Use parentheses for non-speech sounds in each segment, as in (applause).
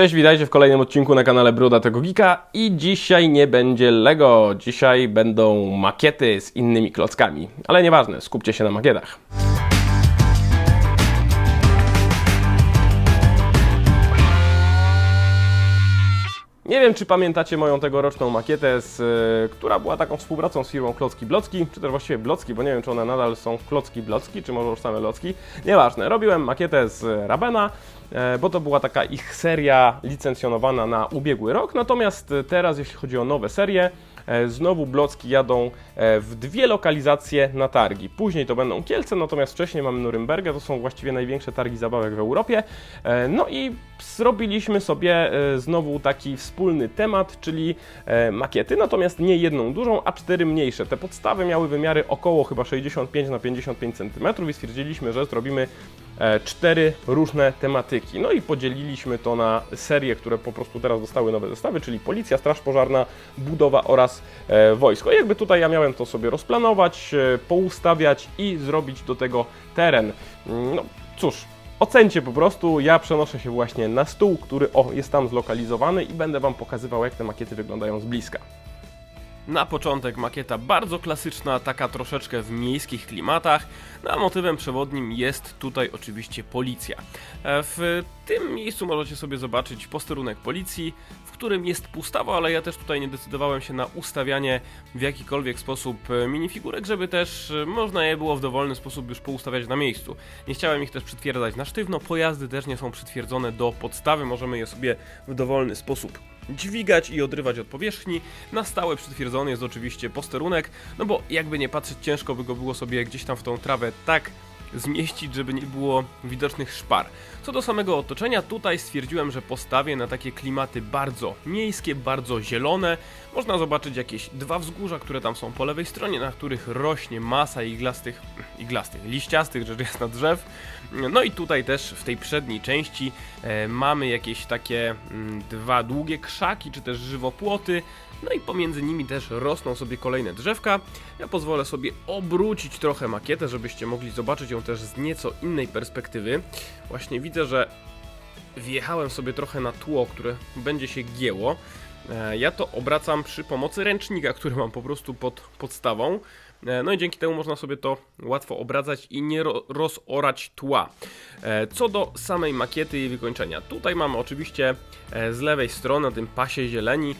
Cześć, witajcie w kolejnym odcinku na kanale Bruda tego Geeka i dzisiaj nie będzie Lego, dzisiaj będą makiety z innymi klockami, ale nieważne, skupcie się na makietach. Nie wiem, czy pamiętacie moją tegoroczną makietę, z, y, która była taką współpracą z firmą Klocki Blocki, czy też właściwie Blocki, bo nie wiem, czy one nadal są Klocki Blocki, czy może już same Locki. Nieważne, robiłem makietę z Rabena, e, bo to była taka ich seria licencjonowana na ubiegły rok, natomiast teraz, jeśli chodzi o nowe serie, znowu Blocki jadą e, w dwie lokalizacje na targi. Później to będą Kielce, natomiast wcześniej mamy Norymbergę, to są właściwie największe targi zabawek w Europie. E, No i zrobiliśmy sobie e, znowu taki wspólny temat, czyli e, makiety, natomiast nie jedną dużą, a cztery mniejsze. Te podstawy miały wymiary około chyba 65 na 55 cm i stwierdziliśmy, że zrobimy e, cztery różne tematyki. No i podzieliliśmy to na serie, które po prostu teraz dostały nowe zestawy, czyli policja, straż pożarna, budowa oraz e, wojsko. I jakby tutaj ja miałem to sobie rozplanować, e, poustawiać i zrobić do tego teren. Mm, No cóż, Ocencie po prostu, ja przenoszę się właśnie na stół, który o, jest tam zlokalizowany i będę Wam pokazywał, jak te makiety wyglądają z bliska. Na początek makieta bardzo klasyczna, taka troszeczkę w miejskich klimatach, no a motywem przewodnim jest tutaj oczywiście policja. E, W tym miejscu możecie sobie zobaczyć posterunek policji, w którym jest pustawa, ale ja też tutaj nie decydowałem się na ustawianie w jakikolwiek sposób e, minifigurek, żeby też e, można je było w dowolny sposób już poustawiać na miejscu. Nie chciałem ich też przytwierdzać na sztywno, pojazdy też nie są przytwierdzone do podstawy, możemy je sobie w dowolny sposób dźwigać i odrywać od powierzchni. Na stałe przytwierdzony jest oczywiście posterunek, no bo jakby nie patrzeć, ciężko by go było sobie gdzieś tam w tą trawę tak zmieścić, żeby nie było widocznych szpar. Co do samego otoczenia, tutaj stwierdziłem, że postawię na takie klimaty bardzo miejskie, bardzo zielone. Można zobaczyć jakieś dwa wzgórza, które tam są po lewej stronie, na których rośnie masa iglastych, iglastych, liściastych, rzecz jasna drzew. No i tutaj też w tej przedniej części e, mamy jakieś takie mm, dwa długie krzaki, czy też żywopłoty. No i pomiędzy nimi też rosną sobie kolejne drzewka. Ja pozwolę sobie obrócić trochę makietę, żebyście mogli zobaczyć ją też z nieco innej perspektywy. Właśnie widzę, że wjechałem sobie trochę na tło, które będzie się gięło. E, Ja to obracam przy pomocy ręcznika, który mam po prostu pod podstawą. E, No i dzięki temu można sobie to łatwo obracać i nie ro rozorać tła. E, Co do samej makiety i wykończenia. Tutaj mamy oczywiście e, z lewej strony na tym pasie zieleni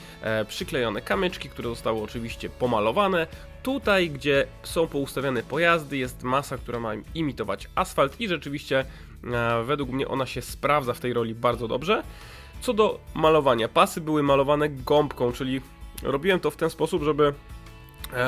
przyklejone kamyczki, które zostały oczywiście pomalowane. Tutaj, gdzie są poustawiane pojazdy, jest masa, która ma imitować asfalt i rzeczywiście według mnie ona się sprawdza w tej roli bardzo dobrze. Co do malowania, pasy były malowane gąbką, czyli robiłem to w ten sposób, żeby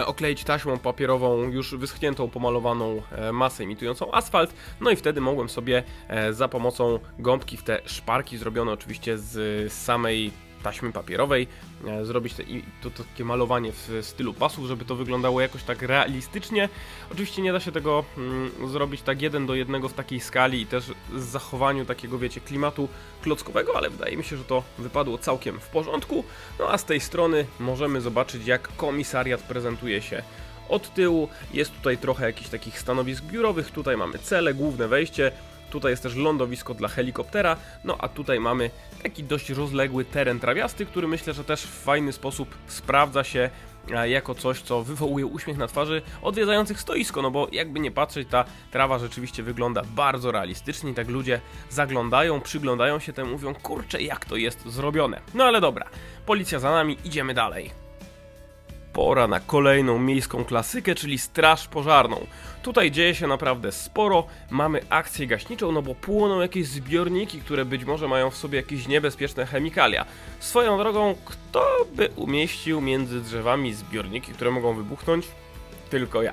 okleić taśmą papierową już wyschniętą, pomalowaną e, masę imitującą asfalt, no i wtedy mogłem sobie e, za pomocą gąbki w te szparki zrobione oczywiście z samej taśmy papierowej e, zrobić te, to, to takie malowanie w stylu pasów, żeby to wyglądało jakoś tak realistycznie. Oczywiście nie da się tego mm, zrobić tak jeden do jednego w takiej skali i też z zachowaniu takiego, wiecie, klimatu klockowego, ale wydaje mi się, że to wypadło całkiem w porządku. No a z tej strony możemy zobaczyć, jak komisariat prezentuje się od tyłu. Jest tutaj trochę jakichś takich stanowisk biurowych, tutaj mamy cele, główne wejście. Tutaj jest też lądowisko dla helikoptera, no a tutaj mamy taki dość rozległy teren trawiasty, który myślę, że też w fajny sposób sprawdza się e, jako coś, co wywołuje uśmiech na twarzy odwiedzających stoisko, no bo jakby nie patrzeć, ta trawa rzeczywiście wygląda bardzo realistycznie, tak ludzie zaglądają, przyglądają się temu, mówią, kurczę, jak to jest zrobione. No ale dobra, policja za nami, idziemy dalej. Pora na kolejną miejską klasykę, czyli Straż Pożarną. Tutaj dzieje się naprawdę sporo, mamy akcję gaśniczą, no bo płoną jakieś zbiorniki, które być może mają w sobie jakieś niebezpieczne chemikalia. Swoją drogą, kto by umieścił między drzewami zbiorniki, które mogą wybuchnąć? Tylko ja.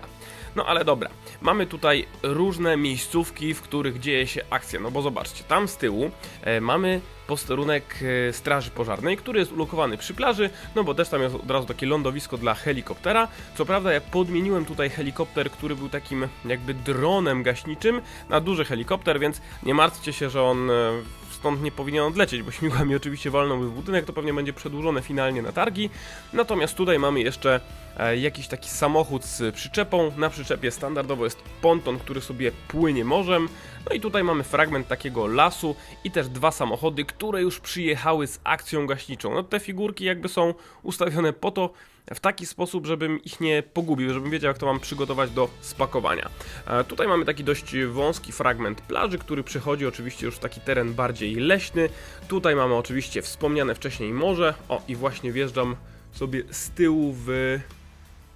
No ale dobra, mamy tutaj różne miejscówki, w których dzieje się akcja. No bo zobaczcie, tam z tyłu e, mamy posterunek e, Straży Pożarnej, który jest ulokowany przy plaży, no bo też tam jest od razu takie lądowisko dla helikoptera. Co prawda ja podmieniłem tutaj helikopter, który był takim jakby dronem gaśniczym na duży helikopter, więc nie martwcie się, że on e, stąd nie powinien odlecieć, bo śmigłami oczywiście walną w budynek, to pewnie będzie przedłużone finalnie na targi. Natomiast tutaj mamy jeszcze e, jakiś taki samochód z przyczepą. Na przyczepie standardowo jest ponton, który sobie płynie morzem. No i tutaj mamy fragment takiego lasu i też dwa samochody, które już przyjechały z akcją gaśniczą. No te figurki jakby są ustawione po to, w taki sposób, żebym ich nie pogubił, żebym wiedział, jak to mam przygotować do spakowania. E, tutaj mamy taki dość wąski fragment plaży, który przechodzi oczywiście już w taki teren bardziej leśny. Tutaj mamy oczywiście wspomniane wcześniej morze. O, i właśnie wjeżdżam sobie z tyłu w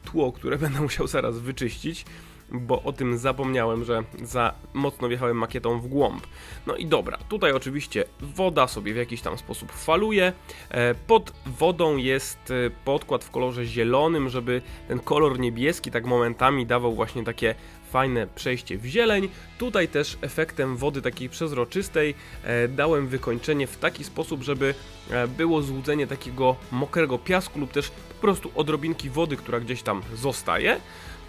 tło, które będę musiał zaraz wyczyścić bo o tym zapomniałem, że za mocno wjechałem makietą w głąb. No i dobra, tutaj oczywiście woda sobie w jakiś tam sposób faluje. E, Pod wodą jest e, podkład w kolorze zielonym, żeby ten kolor niebieski tak momentami dawał właśnie takie fajne przejście w zieleń. Tutaj też efektem wody takiej przezroczystej e, dałem wykończenie w taki sposób, żeby e, było złudzenie takiego mokrego piasku lub też po prostu odrobinki wody, która gdzieś tam zostaje.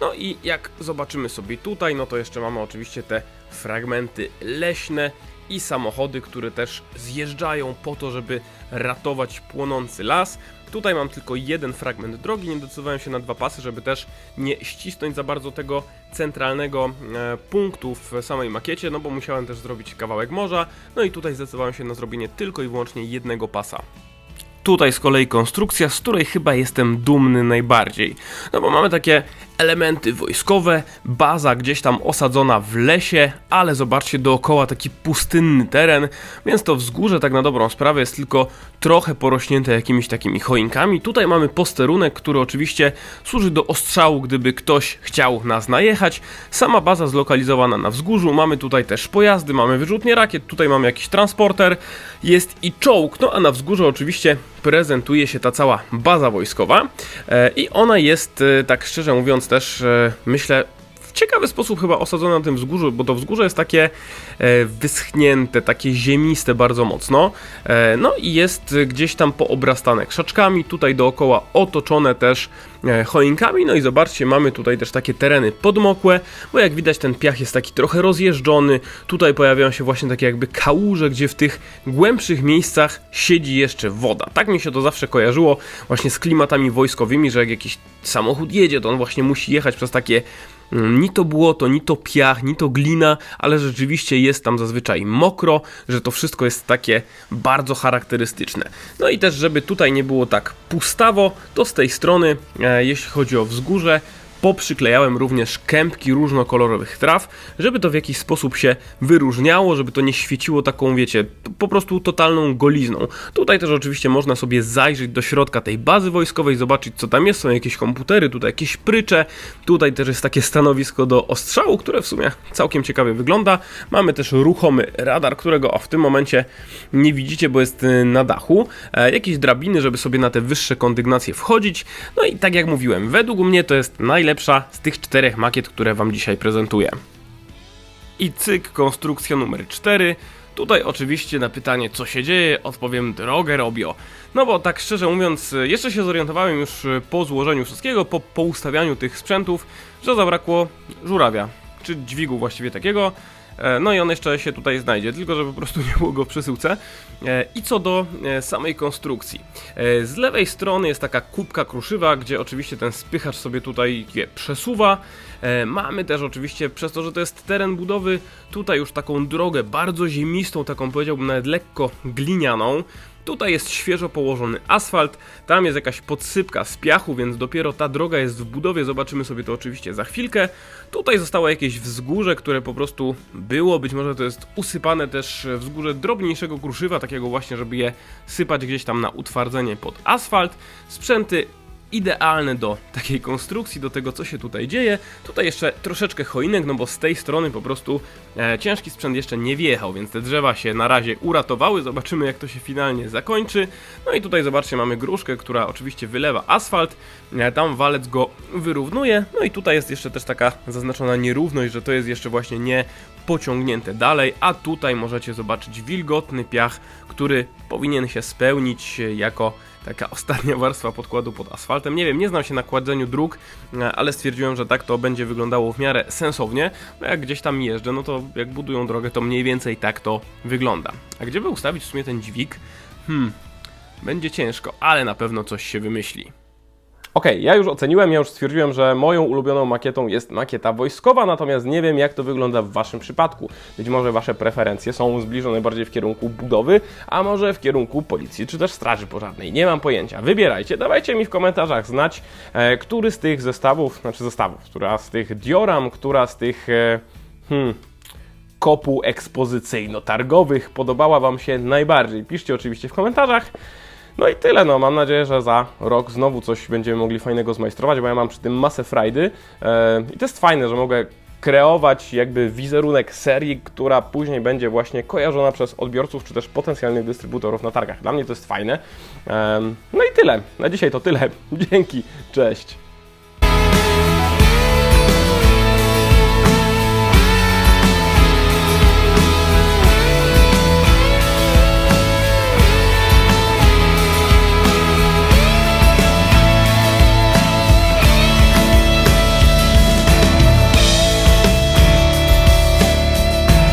No i jak zobaczymy sobie tutaj, no to jeszcze mamy oczywiście te fragmenty leśne i samochody, które też zjeżdżają po to, żeby ratować płonący las. Tutaj mam tylko jeden fragment drogi, nie decydowałem się na dwa pasy, żeby też nie ścisnąć za bardzo tego centralnego e, punktu w samej makiecie, no bo musiałem też zrobić kawałek morza, no i tutaj zdecydowałem się na zrobienie tylko i wyłącznie jednego pasa. Tutaj z kolei konstrukcja, z której chyba jestem dumny najbardziej. No bo mamy takie elementy wojskowe, baza gdzieś tam osadzona w lesie, ale zobaczcie dookoła taki pustynny teren, więc to wzgórze tak na dobrą sprawę jest tylko trochę porośnięte jakimiś takimi choinkami. Tutaj mamy posterunek, który oczywiście służy do ostrzału, gdyby ktoś chciał nas najechać. Sama baza zlokalizowana na wzgórzu, mamy tutaj też pojazdy, mamy wyrzutnie rakiet, tutaj mamy jakiś transporter, jest i czołg, no a na wzgórzu oczywiście prezentuje się ta cała baza wojskowa e, i ona jest, e, tak szczerze mówiąc też, e, myślę, ciekawy sposób chyba osadzona na tym wzgórzu, bo to wzgórze jest takie e, wyschnięte, takie ziemiste bardzo mocno. E, no i jest gdzieś tam poobrastane krzaczkami, tutaj dookoła otoczone też e, choinkami. No i zobaczcie, mamy tutaj też takie tereny podmokłe, bo jak widać ten piach jest taki trochę rozjeżdżony. Tutaj pojawiają się właśnie takie jakby kałuże, gdzie w tych głębszych miejscach siedzi jeszcze woda. Tak mi się to zawsze kojarzyło właśnie z klimatami wojskowymi, że jak jakiś samochód jedzie, to on właśnie musi jechać przez takie Ni to błoto, ni to piach, ni to glina, ale rzeczywiście jest tam zazwyczaj mokro, że to wszystko jest takie bardzo charakterystyczne. No i też, żeby tutaj nie było tak pustawo, to z tej strony, e, jeśli chodzi o wzgórze, poprzyklejałem również kępki różnokolorowych traw, żeby to w jakiś sposób się wyróżniało, żeby to nie świeciło taką, wiecie, po prostu totalną golizną. Tutaj też oczywiście można sobie zajrzeć do środka tej bazy wojskowej, zobaczyć co tam jest, są jakieś komputery, tutaj jakieś prycze, tutaj też jest takie stanowisko do ostrzału, które w sumie całkiem ciekawie wygląda. Mamy też ruchomy radar, którego o, w tym momencie nie widzicie, bo jest y, na dachu. E, jakieś drabiny, żeby sobie na te wyższe kondygnacje wchodzić. No i tak jak mówiłem, według mnie to jest najlepsza z tych czterech makiet, które Wam dzisiaj prezentuję. I cyk, konstrukcja numer 4. Tutaj oczywiście na pytanie, co się dzieje, odpowiem drogę robio. No bo tak szczerze mówiąc, jeszcze się zorientowałem już po złożeniu wszystkiego, po, po ustawianiu tych sprzętów, że zabrakło żurawia, czy dźwigu właściwie takiego. E, No i on jeszcze się tutaj znajdzie, tylko że po prostu (laughs) nie było go w przesyłce. E, I co do e, samej konstrukcji. Z lewej strony jest taka kubka kruszywa, gdzie oczywiście ten spychacz sobie tutaj je przesuwa. Mamy też oczywiście, przez to, że to jest teren budowy, tutaj już taką drogę bardzo ziemistą, taką powiedziałbym nawet lekko glinianą. Tutaj jest świeżo położony asfalt, tam jest jakaś podsypka z piachu, więc dopiero ta droga jest w budowie, zobaczymy sobie to oczywiście za chwilkę. Tutaj zostało jakieś wzgórze, które po prostu było, być może to jest usypane też wzgórze drobniejszego kruszywa, takiego właśnie, żeby je sypać gdzieś tam na utwardzenie pod asfalt. Sprzęty idealne do takiej konstrukcji, do tego co się tutaj dzieje. Tutaj jeszcze troszeczkę choinek, no bo z tej strony po prostu e, ciężki sprzęt jeszcze nie wjechał, więc te drzewa się na razie uratowały. Zobaczymy jak to się finalnie zakończy. No i tutaj zobaczcie, mamy gruszkę, która oczywiście wylewa asfalt, e, tam walec go wyrównuje. No i tutaj jest jeszcze też taka zaznaczona nierówność, że to jest jeszcze właśnie nie pociągnięte dalej, a tutaj możecie zobaczyć wilgotny piach, który powinien się spełnić e, jako taka ostatnia warstwa podkładu pod asfaltem. Nie wiem, nie znam się na kładzeniu dróg, e, ale stwierdziłem, że tak to będzie wyglądało w miarę sensownie. No jak gdzieś tam jeżdżę, no to jak budują drogę, to mniej więcej tak to wygląda. A gdzie by ustawić w sumie ten dźwig? Hmm, będzie ciężko, ale na pewno coś się wymyśli. Okej, ja już oceniłem, ja już stwierdziłem, że moją ulubioną makietą jest makieta wojskowa, natomiast nie wiem jak to wygląda w Waszym przypadku. Być może Wasze preferencje są zbliżone bardziej w kierunku budowy, a może w kierunku policji czy też straży pożarnej. Nie mam pojęcia. Wybierajcie, dawajcie mi w komentarzach znać, e, który z tych zestawów, znaczy zestawów, która z tych dioram, która z tych... E, hmm, kopu ekspozycyjno-targowych podobała Wam się najbardziej. Piszcie oczywiście w komentarzach. No i tyle, no mam nadzieję, że za rok znowu coś będziemy mogli fajnego zmajstrować, bo ja mam przy tym masę frajdy e, i to jest fajne, że mogę kreować jakby wizerunek serii, która później będzie właśnie kojarzona przez odbiorców czy też potencjalnych dystrybutorów na targach. Dla mnie to jest fajne. Em, No i tyle. Na dzisiaj to tyle. (laughs) Dzięki. Cześć.